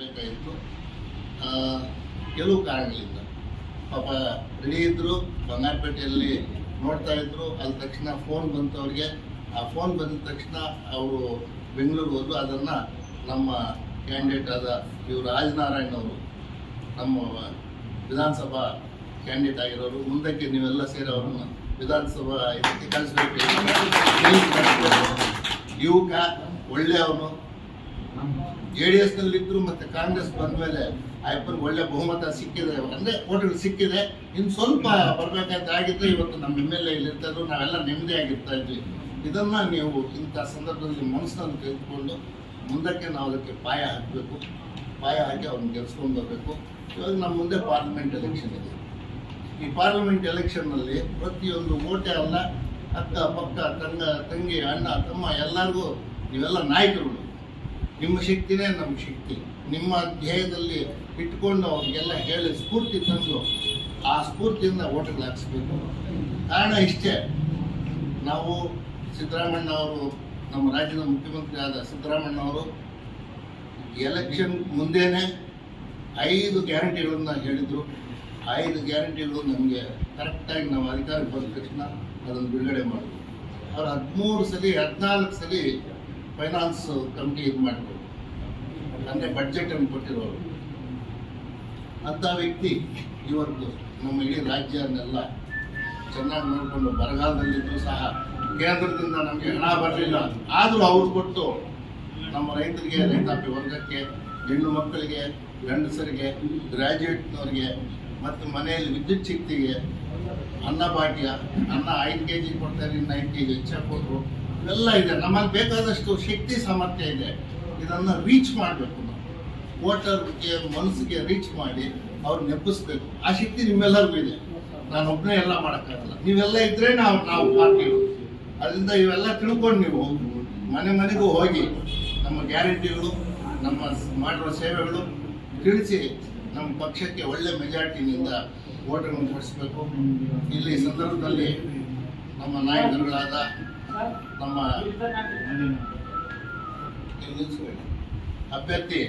ಬೇಕಾಯಿತು ಕೆಲವು ಕಾರಣಗಳಿಂದ. ಪಾಪ ರೆಡಿ ಇದ್ದರು ಬಂಗಾರಪೇಟೆಯಲ್ಲಿ ನೋಡ್ತಾ ಇದ್ರು ಅಲ್ಲಿ ತಕ್ಷಣ ಫೋನ್ ಬಂತು ಅವ್ರಿಗೆ ಆ ಫೋನ್ ಬಂದ ತಕ್ಷಣ ಅವರು ಬೆಂಗಳೂರು ಹೋದ್ರು. ಅದನ್ನು ನಮ್ಮ ಕ್ಯಾಂಡಿಡೇಟ್ ಆದ ಇವರು ರಾಜನಾರಾಯಣ್ ಅವರು ನಮ್ಮ ವಿಧಾನಸಭಾ ಕ್ಯಾಂಡಿಡೇಟ್ ಆಗಿರೋರು. ಮುಂದಕ್ಕೆ ನೀವೆಲ್ಲ ಸೇರಿ ಅವರನ್ನು ವಿಧಾನಸಭಾ ಇದಕ್ಕೆ ಕಳಿಸ್ಬೇಕು. ಯುವಕ ಒಳ್ಳೆಯವನು. ಜೆ ಡಿ ಎಸ್ನಲ್ಲಿ ಇದ್ರು ಮತ್ತೆ ಕಾಂಗ್ರೆಸ್ ಬಂದ ಮೇಲೆ ಅಯ್ಯಪ್ಪನಿಗೆ ಒಳ್ಳೆ ಬಹುಮತ ಸಿಕ್ಕಿದೆ. ಅಂದ್ರೆ ಓಟ್ಗಳು ಸಿಕ್ಕಿದೆ. ಇನ್ನು ಸ್ವಲ್ಪ ಬರ್ಬೇಕಂತ ಆಗಿದ್ರೆ ಇವತ್ತು ನಮ್ಮ ಎಂ ಎಲ್ ಎ ಇಲ್ಲಿ ಇರ್ತಾ ಇದ್ರು. ನಾವೆಲ್ಲ ನೆಮ್ಮದಿಯಾಗಿರ್ತಾ ಇದ್ವಿ. ಇದನ್ನ ನೀವು ಇಂಥ ಸಂದರ್ಭದಲ್ಲಿ ಮನಸ್ಸನ್ನು ತೆಗೆದುಕೊಂಡು ಮುಂದಕ್ಕೆ ನಾವು ಅದಕ್ಕೆ ಪಾಯ ಹಾಕಬೇಕು. ಪಾಯ ಹಾಕಿ ಅವ್ರನ್ನ ಗೆಲ್ಸ್ಕೊಂಡು ಬರಬೇಕು. ಇವಾಗ ನಮ್ಮ ಮುಂದೆ ಪಾರ್ಲಿಮೆಂಟ್ ಎಲೆಕ್ಷನ್ ಇದೆ. ಈ ಪಾರ್ಲಿಮೆಂಟ್ ಎಲೆಕ್ಷನ್ನಲ್ಲಿ ಪ್ರತಿಯೊಂದು ಓಟೆ ಅಲ್ಲ, ಅಕ್ಕ, ಪಕ್ಕ, ತಂಗ, ತಂಗಿ, ಅಣ್ಣ, ತಮ್ಮ ಎಲ್ಲರಿಗೂ ಇವೆಲ್ಲ ನಾಯಕರುಗಳು. ನಿಮ್ಮ ಶಕ್ತಿನೇ ನಮ್ಮ ಶಕ್ತಿ. ನಿಮ್ಮ ಧ್ಯೇಯದಲ್ಲಿ ಇಟ್ಕೊಂಡು ಅವ್ರಿಗೆಲ್ಲ ಹೇಳಿ ಸ್ಫೂರ್ತಿ ತಂದು ಆ ಸ್ಫೂರ್ತಿಯಿಂದ ಓಟ್ಗಳು ಹಾಕ್ಸ್ಬೇಕು. ಕಾರಣ ಇಷ್ಟೇ. ನಾವು ಸಿದ್ದರಾಮಣ್ಣ ಅವರು ನಮ್ಮ ರಾಜ್ಯದ ಮುಖ್ಯಮಂತ್ರಿ ಆದ ಸಿದ್ದರಾಮಣ್ಣ ಅವರು ಎಲೆಕ್ಷನ್ ಮುಂದೆನೇ ಐದು ಗ್ಯಾರಂಟಿಗಳನ್ನು ಹೇಳಿದರು. ಐದು ಗ್ಯಾರಂಟಿಗಳು ನಮಗೆ ಕರೆಕ್ಟಾಗಿ ನಾವು ಅಧಿಕಾರಕ್ಕೆ ಬಂದ ತಕ್ಷಣ ಅದನ್ನು ಬಿಡುಗಡೆ ಮಾಡಿದ್ರು. ಅವ್ರು ಹದಿಮೂರು ಸಲ, ಹದಿನಾಲ್ಕು ಸಲ ಫೈನಾನ್ಸ್ ಕಮಿಟಿ ಇದು ಮಾಡಿದ್ರು ಅಂದರೆ ಬಡ್ಜೆಟನ್ನು ಕೊಟ್ಟಿರೋರು. ಅಂಥ ವ್ಯಕ್ತಿ ಇವತ್ತು ನಮ್ಮ ಇಡೀ ರಾಜ್ಯನ್ನೆಲ್ಲ ಚೆನ್ನಾಗಿ ನೋಡಿಕೊಂಡು ಬರಗಾಲದಲ್ಲಿದ್ದರೂ ಸಹ ಕೇಂದ್ರದಿಂದ ನಮಗೆ ಹಣ ಬರಲಿಲ್ಲ. ಆದರೂ ಅವ್ರು ಕೊಟ್ಟು ನಮ್ಮ ರೈತರಿಗೆ, ರೈತಾಪಿ ವರ್ಗಕ್ಕೆ, ಹೆಣ್ಣು ಮಕ್ಕಳಿಗೆ, ಗಂಡಸರಿಗೆ ಗ್ರ್ಯಾಜುಯೇಟ್ನವ್ರಿಗೆ ಮತ್ತು ಮನೆಯಲ್ಲಿ ವಿದ್ಯುತ್ ಶಕ್ತಿಗೆ ಅನ್ನ ಭಾಗ್ಯ ಅನ್ನ ಐದು ಕೆ ಜಿ ಕೊಡ್ತಾರೆ ಇನ್ನು ಐದು ಕೆ ಜಿ ಹೆಚ್ಚಾಗಿ ಕೊಟ್ಟರು. ಇವೆಲ್ಲ ಇದೆ. ನಮ್ಮಲ್ಲಿ ಬೇಕಾದಷ್ಟು ಶಕ್ತಿ, ಸಾಮರ್ಥ್ಯ ಇದೆ. ಇದನ್ನು ರೀಚ್ ಮಾಡಬೇಕು ನಾವು. ವೋಟರ್ಗೆ ಮನಸ್ಸಿಗೆ ರೀಚ್ ಮಾಡಿ ಅವ್ರು ನೆಪ್ಪಿಸ್ಬೇಕು. ಆ ಶಕ್ತಿ ನಿಮ್ಮೆಲ್ಲರಿಗೂ ಇದೆ. ನಾನು ಒಬ್ಬನೇ ಎಲ್ಲ ಮಾಡೋಕ್ಕಾಗಲ್ಲ. ನೀವೆಲ್ಲ ಇದ್ರೆ ನಾವು ನಾವು ಮಾಡ್ತೀವಿ ಅದರಿಂದ ಇವೆಲ್ಲ ತಿಳ್ಕೊಂಡು ನೀವು ಮನೆ ಮನೆಗೂ ಹೋಗಿ ನಮ್ಮ ಗ್ಯಾರಂಟಿಗಳು, ನಮ್ಮ ಮಾಡಿರೋ ಸೇವೆಗಳು ತಿಳಿಸಿ ನಮ್ಮ ಪಕ್ಷಕ್ಕೆ ಒಳ್ಳೆ ಮೆಜಾರಿಟಿನಿಂದ ಓಟರ್ ಕೊಡಿಸ್ಬೇಕು. ಇಲ್ಲಿ ಸಂದರ್ಭದಲ್ಲಿ ನಮ್ಮ ನಾಯಕರುಗಳಾದ ನಮ್ಮ. ಅಭ್ಯರ್ಥಿ.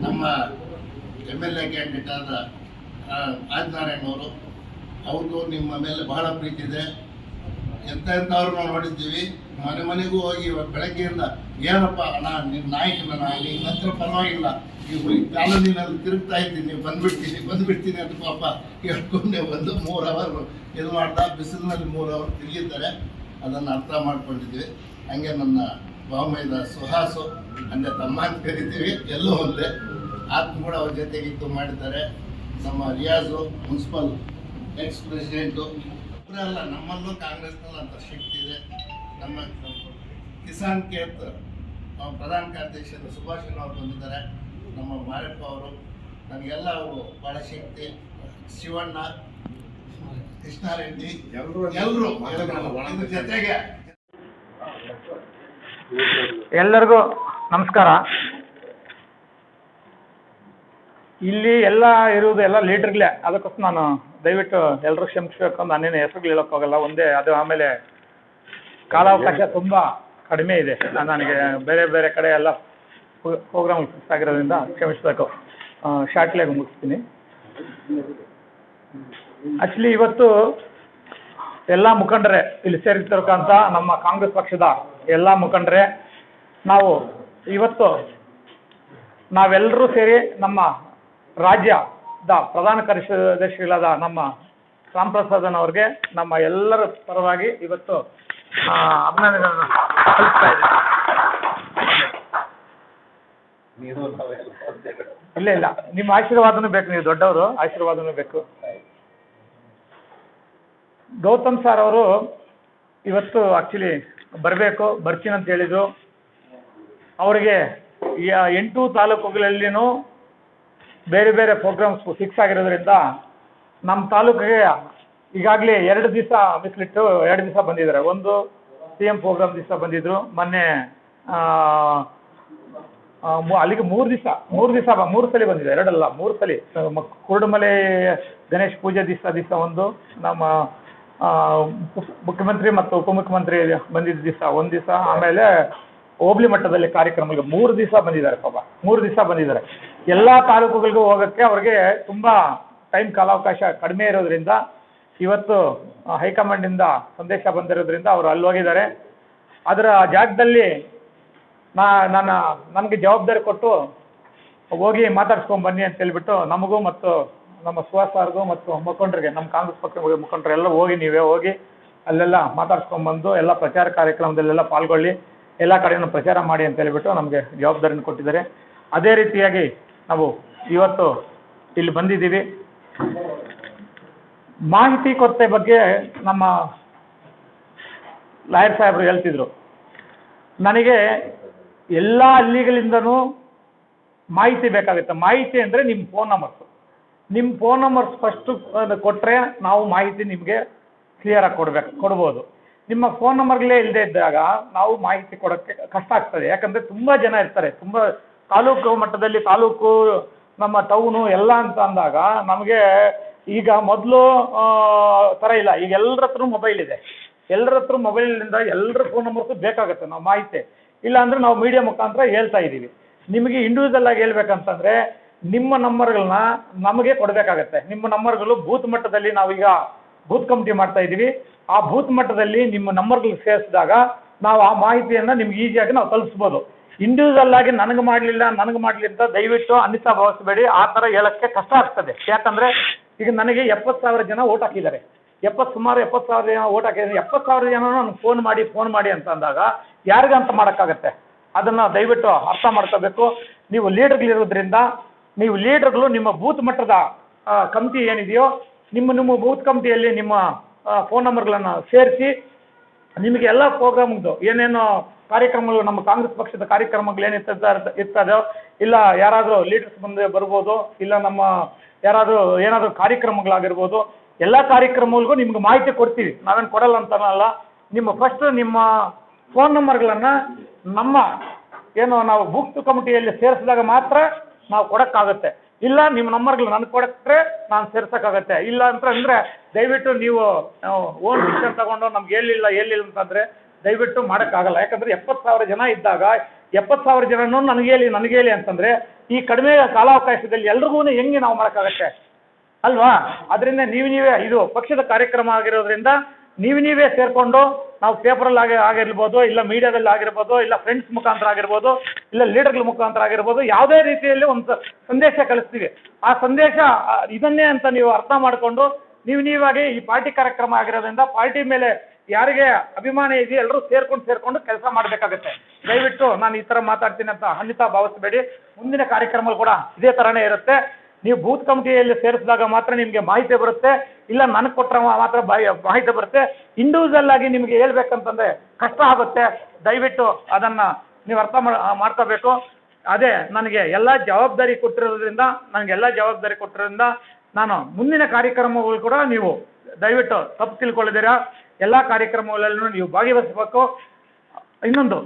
ನಮ್ಮ ಎಂ ಎಲ್ ಎ ಕ್ಯಾಂಡಿಡೇಟ್ ಆದ ಆ, ಆದಿನಾರಾಯಣ್ ಅವರು ಅವ್ರಿಗೂ ನಿಮ್ಮ ಮೇಲೆ ಬಹಳ ಪ್ರೀತಿ ಇದೆ ಎಂತ ಎಂಥವ್ರು ನಾವು ನೋಡಿದ್ದೀವಿ ಮನೆ ಮನೆಗೂ ಹೋಗಿ ಇವತ್ತು ಬೆಳಗ್ಗೆಯಿಂದ ಏನಪ್ಪ ಅಣ್ಣ ನಿಮ್ಮ ನಾಯಕನ ನಾನು ನಿಮ್ಮ ಹತ್ರ ಪರವಾಗಿಲ್ಲ. ನೀವು ಕಾಲೋನಿನಲ್ಲಿ ತಿರುಗ್ತಾ ಇದ್ದೀನಿ, ನೀವು ಬಂದ್ಬಿಡ್ತೀನಿ ಬಂದ್ಬಿಡ್ತೀನಿ ಅಂತ ಪಾಪ ಹೇಳ್ಕೊಂಡೆ ಒಂದು ಮೂರು ಅವರ್ ಇದು ಮಾಡ್ತಾ ಬಿಸಿಲಿನಲ್ಲಿ ಮೂರು ಅವರ್ ತಿರುಗಿದ್ದಾರೆ. ಅದನ್ನು ಅರ್ಥ ಮಾಡ್ಕೊಂಡಿದ್ವಿ ಹಂಗೆ ನನ್ನ ಬಾಮೈದ ಸುಹಾಸು ಅಂದರೆ ತಮ್ಮ ಅಂತ ಕರಿತೀವಿ. ಎಲ್ಲೂ ಒಂದೇ. ಆತ್ಮ ಕೂಡ ಅವ್ರ ಜೊತೆಗಿತ್ತು ಮಾಡಿದ್ದಾರೆ. ನಮ್ಮ ರಿಯಾಜು, ಮುನ್ಸಿಪಲ್ ಎಕ್ಸ್ ಪ್ರೆಸಿಡೆಂಟು ಒಬ್ಬರೇ ಅಲ್ಲ, ನಮ್ಮಲ್ಲೂ ಕಾಂಗ್ರೆಸ್ನಲ್ಲಿ ಅಂತ ಶಕ್ತಿ ಇದೆ. ನಮ್ಮ ಕಿಸಾನ್ ಕೇತ್ ಪ್ರಧಾನ ಕಾರ್ಯದರ್ಶಿ ಸುಭಾಷ್ ಅವರು ಬಂದಿದ್ದಾರೆ. ನಮ್ಮ ಮಾರಪ್ಪ ಅವರು ನನಗೆಲ್ಲ ಅವರು ಭಾಳ ಶಕ್ತಿ. ಶಿವಣ್ಣ, ಕೃಷ್ಣಾರೆಡ್ಡಿ ಎಲ್ಲರೂ ಎಲ್ಲರೂ ಜೊತೆಗೆ. ಎಲ್ಲರಿಗೂ ನಮಸ್ಕಾರ. ಇಲ್ಲಿ ಎಲ್ಲ ಇರುವುದು ಎಲ್ಲ ಲೀಡರ್ಗಳೇ. ಅದಕ್ಕೋಸ್ಕರ ನಾನು ದಯವಿಟ್ಟು ಎಲ್ಲರೂ ಕ್ಷಮಿಸ್ಬೇಕು ಅಂತ ನಾನೇನು ಹೆಸರುಗಳು ಹೇಳೋಕ್ಕಾಗಲ್ಲ. ಹೋಗಲ್ಲ ಒಂದೇ ಅದು ಆಮೇಲೆ ಕಾಲಾವಕಾಶ ತುಂಬಾ ಕಡಿಮೆ ಇದೆ. ನಾನು ನನಗೆ ಬೇರೆ ಬೇರೆ ಕಡೆ ಎಲ್ಲ ಪ್ರೋಗ್ರಾಮ್ ಫಿಕ್ಸ್ ಆಗಿರೋದ್ರಿಂದ ಕ್ಷಮಿಸಬೇಕು. ಶಾರ್ಟ್ಲಾಗಿ ಮುಗಿಸ್ತೀನಿ. ಆ್ಯಕ್ಚುಲಿ ಇವತ್ತು ಎಲ್ಲ ಮುಖಂಡರೇ ಇಲ್ಲಿ ಸೇರಿರ್ತಕ್ಕಂಥ ನಮ್ಮ ಕಾಂಗ್ರೆಸ್ ಪಕ್ಷದ ಎಲ್ಲ ಮುಖಂಡರೇ ನಾವು ಇವತ್ತು ನಾವೆಲ್ಲರೂ ಸೇರಿ ನಮ್ಮ ರಾಜ್ಯದ ಪ್ರಧಾನ ಕಾರ್ಯದರ್ಶಿಗಳಾದ ನಮ್ಮ ರಾಮ್ ಪ್ರಸಾದನ್ ಅವ್ರಿಗೆ ನಮ್ಮ ಎಲ್ಲರ ಪರವಾಗಿ ಇವತ್ತು ಅಭಿನಂದನೆಗಳನ್ನು ಸಲ್ಲಿಸ್ತಾ ಇಲ್ಲ ಇಲ್ಲ. ನಿಮ್ಮ ಆಶೀರ್ವಾದನೂ ಬೇಕು, ನೀವು ದೊಡ್ಡವರು, ಆಶೀರ್ವಾದನೂ ಬೇಕು. ಗೌತಮ್ ಸರ್ ಅವರು ಇವತ್ತು ಆ್ಯಕ್ಚುಲಿ ಬರಬೇಕು, ಬರ್ತೀನಿ ಅಂತ ಹೇಳಿದರು. ಅವರಿಗೆ ಎಂಟು ತಾಲೂಕುಗಳಲ್ಲಿನೂ ಬೇರೆ ಬೇರೆ ಪ್ರೋಗ್ರಾಮ್ಸ್ ಫಿಕ್ಸ್ ಆಗಿರೋದ್ರಿಂದ ನಮ್ಮ ತಾಲೂಕಿಗೆ ಈಗಾಗಲೇ ಎರಡು ದಿವಸ ಮೀಸಲಿಟ್ಟು ಎರಡು ದಿವಸ ಬಂದಿದ್ದಾರೆ. ಒಂದು ಸಿ ಎಂ ಪ್ರೋಗ್ರಾಮ್ ದಿವಸ ಬಂದಿದ್ದರು ಮೊನ್ನೆ ಅಲ್ಲಿಗೆ ಮೂರು ದಿವಸ ಮೂರು ದಿವಸ ಮೂರು ಸಲ ಬಂದಿದೆ. ಎರಡಲ್ಲ, ಮೂರು ಸಲ. ಕುರುಡುಮಲೆ ಗಣೇಶ್ ಪೂಜೆ ದಿವಸ ದಿವಸ ಒಂದು. ನಮ್ಮ ಮುಖ್ಯಮಂತ್ರಿ ಮತ್ತು ಉಪಮುಖ್ಯಮಂತ್ರಿ ಬಂದಿದ್ದ ದಿವಸ ಒಂದು ದಿವಸ. ಆಮೇಲೆ ಹೋಬಳಿ ಮಟ್ಟದಲ್ಲಿ ಕಾರ್ಯಕ್ರಮಗಳಿಗೆ ಮೂರು ದಿವಸ ಬಂದಿದ್ದಾರೆ ಪಾಪ. ಮೂರು ದಿವಸ ಬಂದಿದ್ದಾರೆ. ಎಲ್ಲ ತಾಲೂಕುಗಳಿಗೂ ಹೋಗೋಕ್ಕೆ ಅವ್ರಿಗೆ ತುಂಬ ಟೈಮ್ ಕಾಲಾವಕಾಶ ಕಡಿಮೆ ಇರೋದ್ರಿಂದ, ಇವತ್ತು ಹೈಕಮಾಂಡಿಂದ ಸಂದೇಶ ಬಂದಿರೋದ್ರಿಂದ ಅವರು ಅಲ್ಲಿ ಹೋಗಿದ್ದಾರೆ. ಅದರ ಜಾಗದಲ್ಲಿ ನಾ, ನನ್ನ, ನನಗೆ ಜವಾಬ್ದಾರಿ ಕೊಟ್ಟು ಹೋಗಿ ಮಾತಾಡ್ಸ್ಕೊಂಡು ಬನ್ನಿ ಅಂತ ಹೇಳ್ಬಿಟ್ಟು ನಮಗೂ ಮತ್ತು ನಮ್ಮ ಸುಹಾಸಾರ್ಗೂ ಮತ್ತು ಮುಖಂಡರಿಗೆ, ನಮ್ಮ ಕಾಂಗ್ರೆಸ್ ಪಕ್ಷ ಮುಖಂಡರೆಲ್ಲ ಹೋಗಿ ನೀವೇ ಹೋಗಿ ಅಲ್ಲೆಲ್ಲ ಮಾತಾಡ್ಸ್ಕೊಂಬಂದು ಎಲ್ಲ ಪ್ರಚಾರ ಕಾರ್ಯಕ್ರಮದಲ್ಲೆಲ್ಲ ಪಾಲ್ಗೊಳ್ಳಿ. ಎಲ್ಲ ಕಡೆಯೂ ಪ್ರಚಾರ ಮಾಡಿ ಅಂತ ಹೇಳಿಬಿಟ್ಟು ನಮಗೆ ಜವಾಬ್ದಾರಿಯನ್ನು ಕೊಟ್ಟಿದ್ದಾರೆ. ಅದೇ ರೀತಿಯಾಗಿ ನಾವು ಇವತ್ತು ಇಲ್ಲಿ ಬಂದಿದ್ದೀವಿ. ಮಾಹಿತಿ ಕೊರತೆ ಬಗ್ಗೆ ನಮ್ಮ ಲಾಯರ್ ಸಾಹೇಬರು ಹೇಳ್ತಿದ್ರು. ನನಗೆ ಎಲ್ಲ ಹಳ್ಳಿಗಳಿಂದನೂ ಮಾಹಿತಿ ಬೇಕಾಗುತ್ತೆ. ಮಾಹಿತಿ ಅಂದರೆ ನಿಮ್ಮ ಫೋನ್ ನಂಬರ್ಸು ನಿಮ್ಮ ಫೋನ್ ನಂಬರ್ಸ್ ಫಸ್ಟು ಕೊಟ್ಟರೆ ನಾವು ಮಾಹಿತಿ ನಿಮಗೆ ಕ್ಲಿಯರಾಗಿ ಕೊಡ್ಬೇಕು, ಕೊಡ್ಬೋದು. ನಿಮ್ಮ ಫೋನ್ ನಂಬರ್ಗಳೇ ಇಲ್ಲದೆ ಇದ್ದಾಗ ನಾವು ಮಾಹಿತಿ ಕೊಡೋಕ್ಕೆ ಕಷ್ಟ ಆಗ್ತದೆ. ಯಾಕಂದರೆ ತುಂಬ ಜನ ಇರ್ತಾರೆ. ತುಂಬ ತಾಲೂಕು ಮಟ್ಟದಲ್ಲಿ ತಾಲೂಕು, ನಮ್ಮ ಟೌನು ಎಲ್ಲ ಅಂತ ಅಂದಾಗ ನಮಗೆ ಈಗ ಮೊದಲು ಥರ ಇಲ್ಲ. ಈಗ ಎಲ್ಲರ ಹತ್ರ ಮೊಬೈಲ್ ಇದೆ. ಎಲ್ಲರ ಹತ್ರ ಮೊಬೈಲಿಂದ ಎಲ್ಲರ ಫೋನ್ ನಂಬರ್ಸು ಬೇಕಾಗುತ್ತೆ ನಾವು ಮಾಹಿತಿ. ಇಲ್ಲ ಅಂದರೆ ನಾವು ಮೀಡಿಯಾ ಮುಖಾಂತರ ಹೇಳ್ತಾ ಇದ್ದೀವಿ. ನಿಮಗೆ ಇಂಡಿವಿಜುವಲ್ ಆಗಿ ಹೇಳ್ಬೇಕಂತಂದ್ರೆ ನಿಮ್ಮ ನಂಬರ್ಗಳನ್ನ ನಮಗೆ ಕೊಡಬೇಕಾಗತ್ತೆ. ನಿಮ್ಮ ನಂಬರ್ಗಳು ಬೂತ್ ಮಟ್ಟದಲ್ಲಿ ನಾವೀಗ ಬೂತ್ ಕಮಿಟಿ ಮಾಡ್ತಾ ಇದ್ದೀವಿ. ಆ ಬೂತ್ ಮಟ್ಟದಲ್ಲಿ ನಿಮ್ಮ ನಂಬರ್ಗಳು ಸೇರಿಸಿದಾಗ ನಾವು ಆ ಮಾಹಿತಿಯನ್ನು ನಿಮ್ಗೆ ಈಸಿಯಾಗಿ ನಾವು ತಲುಪಿಸ್ಬೋದು. ಇಂಡಿವಿಜುವಲ್ ಆಗಿ ನನಗೆ ಮಾಡಲಿಲ್ಲ, ನನಗೆ ಮಾಡಲಿ ಅಂತ ದಯವಿಟ್ಟು ಅನಿತಾ ಭಾವಿಸಬೇಡಿ. ಆ ಥರ ಹೇಳೋಕ್ಕೆ ಕಷ್ಟ ಆಗ್ತದೆ. ಯಾಕಂದರೆ ಈಗ ನನಗೆ ಎಪ್ಪತ್ತು ಸಾವಿರ ಜನ ಓಟ್ ಹಾಕಿದ್ದಾರೆ. ಎಪ್ಪತ್ತು ಸುಮಾರು ಎಪ್ಪತ್ತು ಸಾವಿರ ಜನ ಓಟ್ ಹಾಕಿದ್ದಾರೆ. ಎಪ್ಪತ್ತು ಸಾವಿರ ಜನ ನನಗೆ ಫೋನ್ ಮಾಡಿ ಫೋನ್ ಮಾಡಿ ಅಂತ ಅಂದಾಗ ಯಾರಿಗಂತ ಮಾಡೋಕ್ಕಾಗತ್ತೆ? ಅದನ್ನು ದಯವಿಟ್ಟು ಅರ್ಥ ಮಾಡ್ಕೋಬೇಕು. ನೀವು ಲೀಡರ್ಗಳಿರೋದ್ರಿಂದ ನೀವು ಲೀಡರ್ಗಳು ನಿಮ್ಮ ಬೂತ್ ಮಟ್ಟದ ಕಮಿಟಿ ಏನಿದೆಯೋ, ನಿಮ್ಮ ನಿಮ್ಮ ಬೂತ್ ಕಮಿಟಿಯಲ್ಲಿ ನಿಮ್ಮ ಫೋನ್ ನಂಬರ್ಗಳನ್ನು ಸೇರಿಸಿ ನಿಮಗೆ ಎಲ್ಲ ಪ್ರೋಗ್ರಾಮ್ದು ಏನೇನು ಕಾರ್ಯಕ್ರಮಗಳು ನಮ್ಮ ಕಾಂಗ್ರೆಸ್ ಪಕ್ಷದ ಕಾರ್ಯಕ್ರಮಗಳು ಏನು ಇರ್ತದೋ ಇಲ್ಲ ಯಾರಾದರೂ ಲೀಡರ್ಸ್ ಬಂದೇ ಬರ್ಬೋದು, ಇಲ್ಲ ನಮ್ಮ ಯಾರಾದರೂ ಏನಾದರೂ ಕಾರ್ಯಕ್ರಮಗಳಾಗಿರ್ಬೋದು, ಎಲ್ಲ ಕಾರ್ಯಕ್ರಮಗಳಿಗೂ ನಿಮ್ಗೆ ಮಾಹಿತಿ ಕೊಡ್ತೀವಿ. ನಾವೇನು ಕೊಡಲ್ಲ ಅಂತನಲ್ಲ. ನಿಮ್ಮ ಫಸ್ಟ್ ನಿಮ್ಮ ಫೋನ್ ನಂಬರ್ಗಳನ್ನು ನಮ್ಮ ಏನು ನಾವು ಬುಕ್ ಕಮಿಟಿಯಲ್ಲಿ ಸೇರಿಸಿದಾಗ ಮಾತ್ರ ನಾವು ಕೊಡೋಕ್ಕಾಗುತ್ತೆ. ಇಲ್ಲ, ನಿಮ್ಮ ನಂಬರ್ಗಳು ನನಗೆ ಕೊಡಕ್ಕೆ ನಾನು ಸೇರ್ಸೋಕ್ಕಾಗತ್ತೆ. ಇಲ್ಲ ಅಂತ ಅಂದರೆ ದಯವಿಟ್ಟು ನೀವು ಓನ್ ಡಿಸಿಷನ್ ತಗೊಂಡು ನಮ್ಗೆ ಹೇಳಿಲ್ಲ ಹೇಳಿಲ್ಲ ಅಂತಂದರೆ ದಯವಿಟ್ಟು ಮಾಡೋಕ್ಕಾಗಲ್ಲ. ಯಾಕಂದರೆ ಎಪ್ಪತ್ತು ಸಾವಿರ ಜನ ಇದ್ದಾಗ, ಎಪ್ಪತ್ತು ಸಾವಿರ ಜನನೂ ನನಗೆ ಹೇಳಿ ನನಗೆ ಹೇಳಿ ಅಂತಂದರೆ ಈ ಕಡಿಮೆ ಕಾಲಾವಕಾಶದಲ್ಲಿ ಎಲ್ರಿಗೂ ಹೆಂಗೆ ನಾವು ಮಾಡೋಕ್ಕಾಗತ್ತೆ? ಅಲ್ವಾ? ಅದರಿಂದ ನೀವು ನೀವೇ ಇದು ಪಕ್ಷದ ಕಾರ್ಯಕ್ರಮ ಆಗಿರೋದ್ರಿಂದ ನೀವು ನೀವೇ ಸೇರಿಕೊಂಡು ನಾವು ಪೇಪರಲ್ಲಿ ಆಗಿ ಆಗಿರ್ಬೋದು, ಇಲ್ಲ ಮೀಡಿಯಾದಲ್ಲಿ ಆಗಿರ್ಬೋದು, ಇಲ್ಲ ಫ್ರೆಂಡ್ಸ್ ಮುಖಾಂತರ ಆಗಿರ್ಬೋದು, ಇಲ್ಲ ಲೀಡರ್ಗಳ ಮುಖಾಂತರ ಆಗಿರ್ಬೋದು, ಯಾವುದೇ ರೀತಿಯಲ್ಲಿ ಒಂದು ಸಂದೇಶ ಕಳಿಸ್ತೀವಿ. ಆ ಸಂದೇಶ ಇದನ್ನೇ ಅಂತ ನೀವು ಅರ್ಥ ಮಾಡಿಕೊಂಡು ನೀವು ನೀವಾಗಿ ಈ ಪಾರ್ಟಿ ಕಾರ್ಯಕ್ರಮ ಆಗಿರೋದ್ರಿಂದ ಪಾರ್ಟಿ ಮೇಲೆ ಯಾರಿಗೆ ಅಭಿಮಾನ ಇದೆಯೋ ಎಲ್ಲರೂ ಸೇರ್ಕೊಂಡು ಸೇರ್ಕೊಂಡು ಕೆಲಸ ಮಾಡಬೇಕಾಗುತ್ತೆ. ದಯವಿಟ್ಟು ನಾನು ಈ ಥರ ಮಾತಾಡ್ತೀನಿ ಅಂತ ಖಂಡಿತ ಭಾವಿಸಬೇಡಿ. ಮುಂದಿನ ಕಾರ್ಯಕ್ರಮಗಳು ಕೂಡ ಇದೇ ಥರನೇ ಇರುತ್ತೆ. ನೀವು ಬೂತ್ ಕಮಿಟಿಯಲ್ಲಿ ಸೇರಿಸಿದಾಗ ಮಾತ್ರ ನಿಮಗೆ ಮಾಹಿತಿ ಬರುತ್ತೆ, ಇಲ್ಲ ನನಗೆ ಕೊಟ್ಟರೆ ಮಾತ್ರ ಮಾಹಿತಿ ಬರುತ್ತೆ. ಇಂಡಿವಿಜುವಲ್ ಆಗಿ ನಿಮಗೆ ಹೇಳ್ಬೇಕಂತಂದ್ರೆ ಕಷ್ಟ ಆಗುತ್ತೆ. ದಯವಿಟ್ಟು ಅದನ್ನು ನೀವು ಅರ್ಥ ಮಾಡ್ಕೋಬೇಕು. ಅದೇ ನನಗೆ ಎಲ್ಲ ಜವಾಬ್ದಾರಿ ಕೊಟ್ಟಿರೋದ್ರಿಂದ ನನಗೆಲ್ಲ ಜವಾಬ್ದಾರಿ ಕೊಟ್ಟಿರೋದ್ರಿಂದ ನಾನು ಮುಂದಿನ ಕಾರ್ಯಕ್ರಮಗಳು ಕೂಡ ನೀವು ದಯವಿಟ್ಟು ತಪ್ಪು ತಿಳ್ಕೊಳ್ಳಿದ್ದೀರಾ ಎಲ್ಲ ಕಾರ್ಯಕ್ರಮಗಳಲ್ಲೂ ನೀವು ಭಾಗವಹಿಸಬೇಕು. ಇನ್ನೊಂದು,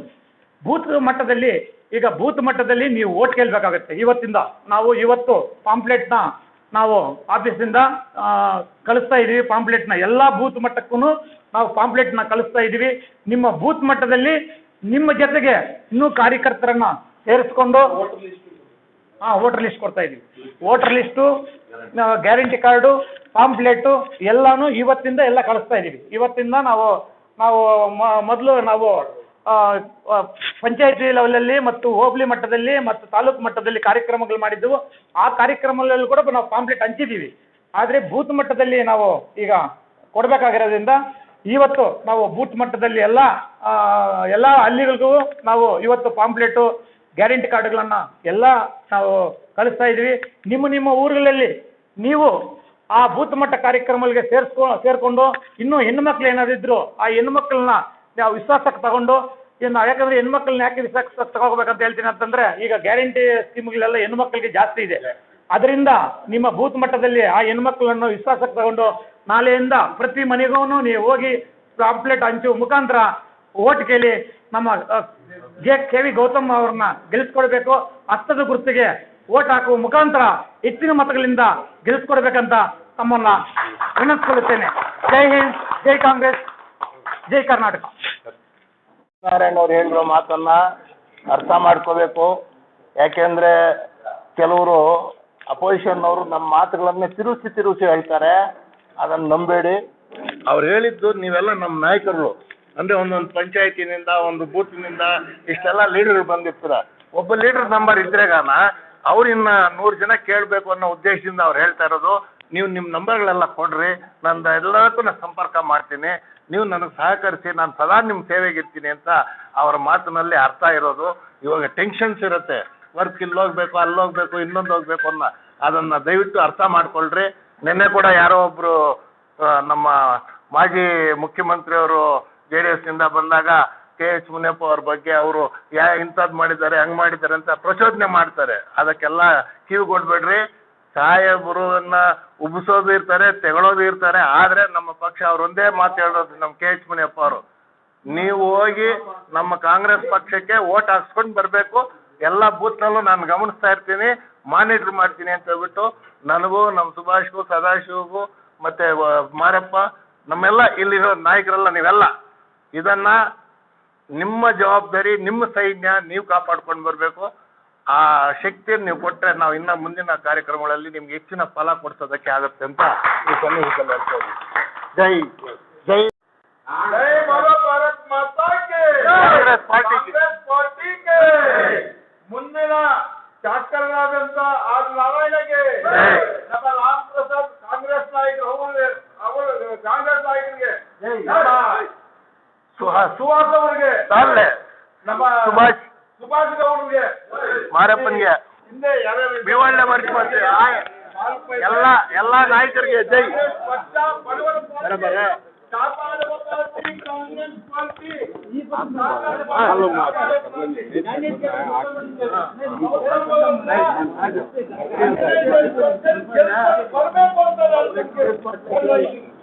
ಬೂತ್ ಮಟ್ಟದಲ್ಲಿ ಈಗ ಬೂತ್ ಮಟ್ಟದಲ್ಲಿ ನೀವು ಓಟ್ ಕೇಳಬೇಕಾಗತ್ತೆ. ಇವತ್ತಿಂದ ನಾವು ಇವತ್ತು ಪಾಂಪ್ಲೆಟ್ನ ನಾವು ಆಫೀಸಿಂದ ಕಳಿಸ್ತಾ ಇದ್ದೀವಿ ಪಾಂಪ್ಲೆಟ್ನ ಎಲ್ಲ ಬೂತ್ ಮಟ್ಟಕ್ಕೂ ನಾವು ಪಾಂಪ್ಲೆಟ್ನ ಕಳಿಸ್ತಾ ಇದ್ದೀವಿ ನಿಮ್ಮ ಬೂತ್ ಮಟ್ಟದಲ್ಲಿ ನಿಮ್ಮ ಜೊತೆಗೆ ಇನ್ನೂ ಕಾರ್ಯಕರ್ತರನ್ನ ಸೇರಿಸ್ಕೊಂಡು ಹಾಂ ವೋಟರ್ ಲಿಸ್ಟ್ ಕೊಡ್ತಾ ಇದ್ದೀವಿ voter list guarantee card pamphlet ಎಲ್ಲಾನು ಇವತ್ತಿಂದ ಎಲ್ಲ ಕಳಿಸ್ತಾ ಇದ್ದೀವಿ ಇವತ್ತಿಂದ ನಾವು ನಾವು ಮೊದಲು ನಾವು ಪಂಚಾಯತಿ ಲೆವೆಲಲ್ಲಿ ಮತ್ತು ಹೋಬಳಿ ಮಟ್ಟದಲ್ಲಿ ಮತ್ತು ತಾಲೂಕು ಮಟ್ಟದಲ್ಲಿ ಕಾರ್ಯಕ್ರಮಗಳು ಮಾಡಿದ್ದೆವು. ಆ ಕಾರ್ಯಕ್ರಮಗಳಲ್ಲಿ ಕೂಡ ನಾವು ಪಾಂಪ್ಲೆಟ್ ಹಂಚಿದ್ದೀವಿ. ಆದರೆ ಬೂತ್ ಮಟ್ಟದಲ್ಲಿ ನಾವು ಈಗ ಕೊಡಬೇಕಾಗಿರೋದ್ರಿಂದ ಇವತ್ತು ನಾವು ಬೂತ್ ಮಟ್ಟದಲ್ಲಿ ಎಲ್ಲ ಎಲ್ಲ ಹಳ್ಳಿಗಳಿಗೂ ನಾವು ಇವತ್ತು ಪಾಂಪ್ಲೆಟು ಗ್ಯಾರಂಟಿ ಕಾರ್ಡ್ಗಳನ್ನು ಎಲ್ಲ ನಾವು ಕಳಿಸ್ತಾ ಇದ್ದೀವಿ. ನಿಮ್ಮ ನಿಮ್ಮ ಊರುಗಳಲ್ಲಿ ನೀವು ಆ ಬೂತ್ ಮಟ್ಟ ಕಾರ್ಯಕ್ರಮಗಳಿಗೆ ಸೇರಿಸ್ಕೊ, ಸೇರಿಕೊಂಡು ಇನ್ನೂ ಹೆಣ್ಣುಮಕ್ಳು ಏನಾದ್ರು ಇದ್ರು ಆ ಹೆಣ್ಮಕ್ಳನ್ನ ನಾವು ವಿಶ್ವಾಸಕ್ಕೆ ತಗೊಂಡು ಇನ್ನು ಯಾಕಂದ್ರೆ ಹೆಣ್ಮಕ್ಳನ್ನ ಯಾಕೆ ವಿಶ್ವಾಸ ತಗೋಬೇಕಂತ ಹೇಳ್ತೀನಿ ಅಂತಂದ್ರೆ, ಈಗ ಗ್ಯಾರಂಟಿ ಸ್ಕೀಮ್ಗಳೆಲ್ಲ ಹೆಣ್ಮಕ್ಳಿಗೆ ಜಾಸ್ತಿ ಇದೆ. ಅದರಿಂದ ನಿಮ್ಮ ಬೂತ್ ಮಟ್ಟದಲ್ಲಿ ಆ ಹೆಣ್ಮಕ್ಳನ್ನು ವಿಶ್ವಾಸಕ್ಕೆ ತಗೊಂಡು, ನಾಳೆಯಿಂದ ಪ್ರತಿ ಮನೆಗೂ ನೀವು ಹೋಗಿ ಪಾಂಪ್ಲೆಟ್ ಹಂಚು ಮುಖಾಂತರ ಓಟ್ ಕೇಳಿ, ನಮ್ಮ K J K V Gautam ಅವ್ರನ್ನ ಗೆಲ್ಲಿಸ್ಕೊಡ್ಬೇಕು ಹಸ್ತದ ಗುರುತಿಗೆ ಓಟ್ ಹಾಕುವ ಮುಖಾಂತರ ಹೆಚ್ಚಿನ ಮತಗಳಿಂದ ಗೆಲ್ಲಿಸ್ಕೊಡ್ಬೇಕಂತ ತಮ್ಮನ್ನ ವಿನಂತಿಸಿಕೊಳ್ಳುತ್ತೇನೆ ಜೈ ಹಿಂದ್, ಜೈ ಕಾಂಗ್ರೆಸ್. ಜೈ ಕರ್ನಾಟಕ. ನಾರಾಯಣ ಅವ್ರು ಹೇಳಿರೋ ಮಾತನ್ನ ಅರ್ಥ ಮಾಡ್ಕೋಬೇಕು. ಯಾಕೆಂದ್ರೆ ಕೆಲವರು ಅಪೋಸಿಷನ್ ಅವರು ನಮ್ಮ ಮಾತುಗಳನ್ನೇ ತಿರುಗಿಸಿ ತಿರುಗಿಸಿ ಹೇಳ್ತಾರೆ. ಅದನ್ನ ನಂಬೇಡಿ. ಅವ್ರು ಹೇಳಿದ್ದು ನೀವೆಲ್ಲ ನಮ್ಮ ನಾಯಕರು ಅಂದ್ರೆ ಒಂದೊಂದು ಪಂಚಾಯತಿನಿಂದ, ಒಂದು ಬೂತ್ನಿಂದ ಇಷ್ಟೆಲ್ಲ ಲೀಡರ್ ಬಂದಿರ್ತೀರ. ಒಬ್ಬ ಲೀಡರ್ ನಂಬರ್ ಇದ್ರೆಗಾನ ಅವ್ರಿನ್ನ ನೂರು ಜನ ಕೇಳಬೇಕು ಅನ್ನೋ ಉದ್ದೇಶದಿಂದ ಅವ್ರು ಹೇಳ್ತಾ ಇರೋದು. ನೀವು ನಿಮ್ಮ ನಂಬರ್ಗಳೆಲ್ಲ ಕೊಡ್ರಿ. ನಂದು ಎಲ್ಲದಕ್ಕೂ ನಾನು ಸಂಪರ್ಕ ಮಾಡ್ತೀನಿ. ನೀವು ನನಗೆ ಸಹಕರಿಸಿ, ನಾನು ಸದಾ ನಿಮ್ಮ ಸೇವೆಗೆ ಇರ್ತೀನಿ ಅಂತ ಅವರ ಮಾತಿನಲ್ಲಿ ಅರ್ಥ ಇರೋದು. ಇವಾಗ ಟೆನ್ಷನ್ಸ್ ಇರುತ್ತೆ. ವರ್ಕ್ ಇಲ್ಲಿ ಹೋಗ್ಬೇಕು, ಅಲ್ಲಿ ಹೋಗ್ಬೇಕು, ಇನ್ನೊಂದು ಹೋಗ್ಬೇಕು ಅನ್ನೋ. ಅದನ್ನ ದಯವಿಟ್ಟು ಅರ್ಥ ಮಾಡ್ಕೊಳ್ರಿ. ನಿನ್ನೆ ಕೂಡ ಯಾರೋ ಒಬ್ಬರು ನಮ್ಮ ಮಾಜಿ ಮುಖ್ಯಮಂತ್ರಿಯವರು ಜೆ ಡಿ ಎಸ್ನಿಂದ ಬಂದಾಗ ಕೆ ಎಚ್ ಮುನಿಯಪ್ಪ ಅವ್ರ ಬಗ್ಗೆ ಅವರು ಯಾ ಇಂಥದ್ದು ಮಾಡಿದ್ದಾರೆ, ಹಂಗೆ ಮಾಡಿದ್ದಾರೆ ಅಂತ ಪ್ರಚೋದನೆ ಮಾಡ್ತಾರೆ. ಅದಕ್ಕೆಲ್ಲ ಕಿವಿ ಕೊಡ್ಬೇಡ್ರಿ ಸಾಹೇಬರನ್ನ ಉಬ್ಬಿಸೋದು ಇರ್ತಾರೆ, ತೆಗಳೋದು ಇರ್ತಾರೆ, ಆದ್ರೆ ನಮ್ಮ ಪಕ್ಷ ಅವ್ರು ಒಂದೇ ಮಾತು ಹೇಳೋದು ನಮ್ಮ ಕೆ ಎಚ್ ಮುನಿಯಪ್ಪ ಅವರು. ನೀವು ಹೋಗಿ ನಮ್ಮ ಕಾಂಗ್ರೆಸ್ ಪಕ್ಷಕ್ಕೆ ಓಟ್ ಹಾಕ್ಸ್ಕೊಂಡು ಬರಬೇಕು, ಎಲ್ಲ ಬೂತ್ನಲ್ಲೂ ನಾನು ಗಮನಿಸ್ತಾ ಇರ್ತೀನಿ, ಮಾನಿಟರ್ ಮಾಡ್ತೀನಿ ಅಂತ ಹೇಳ್ಬಿಟ್ಟು ನನಗೂ ನಮ್ಮ ಸುಭಾಷ್ಗೂ, ಸದಾಶಿವಗೂ, ಮತ್ತೆ ಮಾರಪ್ಪ, ನಮ್ಮೆಲ್ಲ ಇಲ್ಲಿರೋ ನಾಯಕರೆಲ್ಲ ನೀವೆಲ್ಲ, ಇದನ್ನ ನಿಮ್ಮ ಜವಾಬ್ದಾರಿ, ನಿಮ್ಮ ಸೈನ್ಯ, ನೀವು ಕಾಪಾಡ್ಕೊಂಡು ಬರಬೇಕು. ಆ ಶಕ್ತಿಯನ್ನು ನೀವು ಕೊಟ್ಟರೆ ನಾವು ಇನ್ನ ಮುಂದಿನ ಕಾರ್ಯಕ್ರಮಗಳಲ್ಲಿ ನಿಮ್ಗೆ ಹೆಚ್ಚಿನ ಫಲ ಕೊಡ್ಸೋದಕ್ಕೆ ಆಗುತ್ತೆ ಅಂತ ಈ ಸನ್ನಿವೇಶದಲ್ಲಿ ಹೇಳ್ತೀವಿ ಜೈ ಜೈ. ಜೈ ಭಾರತ್ ಪಾರ್ಟಿ. ಮುಂದಿನ ಶಾಸಕರಾದಂತ ಆರ್ ನಾರಾಯಣಗೆ ನಮ್ಮ ರಾಮ್ ಪ್ರಸಾದ್ ಕಾಂಗ್ರೆಸ್ ನಾಯಕರು ಅವರು ಕಾಂಗ್ರೆಸ್ ನಾಯಕರಿಗೆ ಸುಹಾಸ್. ಅವರಿಗೆ ನಮ್ಮ ಸುಭಾಷ್. ಸುಭಾಷ್ ಗೌಡ್ರಿಗೆ ಮಾರಪ್ಪನ್ಗೆ ಭಿವಾಂಡ ಮಾಡ್ಕೊಂಡ್ರೆ ಎಲ್ಲ ಎಲ್ಲ ನಾಯಕರಿಗೆ ಜೈ. ಕಾಂಗ್ರೆಸ್